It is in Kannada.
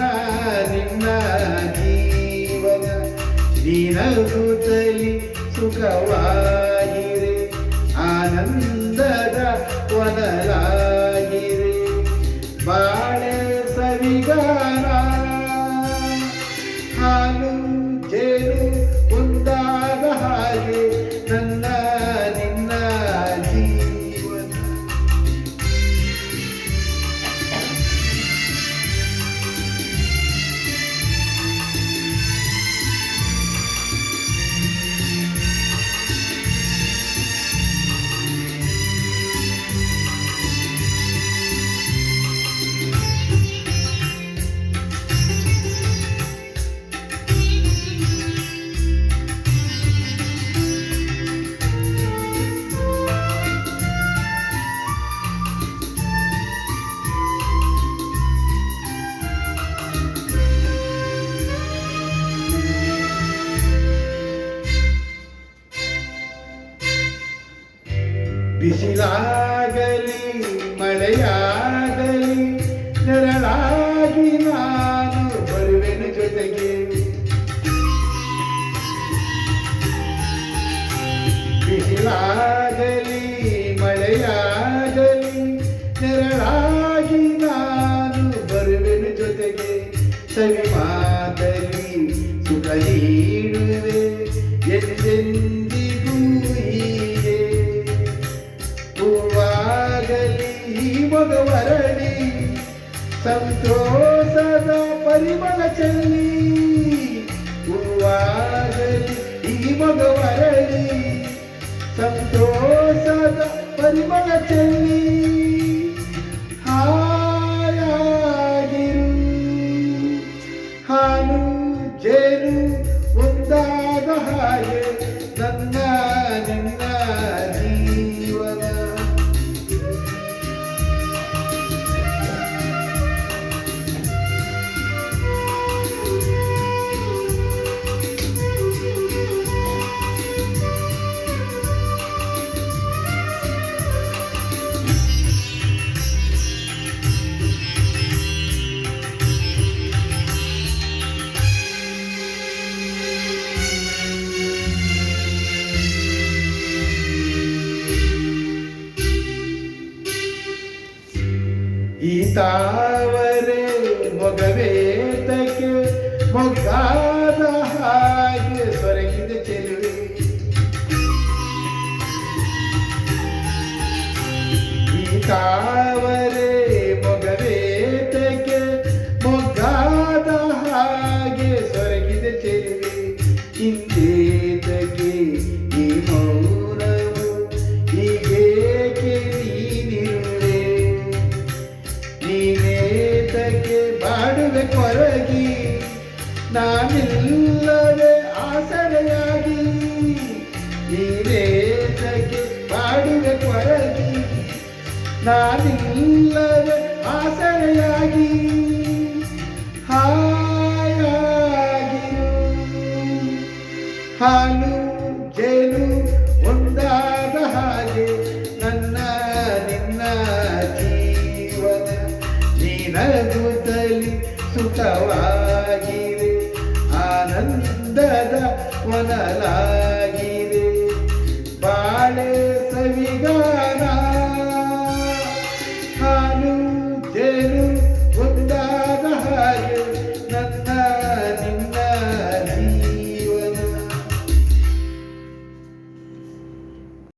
ನನ್ನ ನಿನ್ನ ಜೀವನ ನೀನಗುತ್ತಲಿ ಸುಖವಾಗಿರೆ ಆನಂದದ ವನಲಾಗಿರೆ ಬಾಳೆ ಸವಿಗಾನ ಬಿಸಿಲಾಗಲಿ, ಮಳೆಯಾಗಲಿ, ನೆರಳಾಗಿ ನಾನು ಬರುವೆನು ಜೊತೆಗೆ. ಬಿಸಿಲಾಗಲಿ, ಮಳೆಯಾಗಲಿ, ನೆರಳಾಗಿ ನಾನು ಬರುವೆನು ಜೊತೆಗೆ. ಸವಿ ಮಾದಲಿ ಸುಖ ಸಂತೋಷದ ಪರಿಮಳ ಚೆಲ್ಲಿ ಹೂವಾಗಲಿ ಈ ಮಗವರಳಿ ಸಂತೋಷದ ಪರಿಮಳ ಚೆಲ್ಲಿ ತಾವರೆ ಮೊಗವೇತಕ್ಕೆ ಮೊಗ್ಗಾದ ಬಾಡುವೆ ಕೊರಗಿ ನಾನಿಲ್ಲದೆ ಆಸರೆಯಾಗಿ ನೀರೇತಕ್ಕೆ ಬಾಡುವೆ ಕೊರಗಿ ನಾನಿಲ್ಲದೆ ಆಸರೆಯಾಗಿ. ಹಾಯಾಗಿರು ಸುಖವಾಗಿರೆ ಆನಂದದ ವನಲಾಗಿರೆ ಬಾಳೆ ಸವಿಗಾರ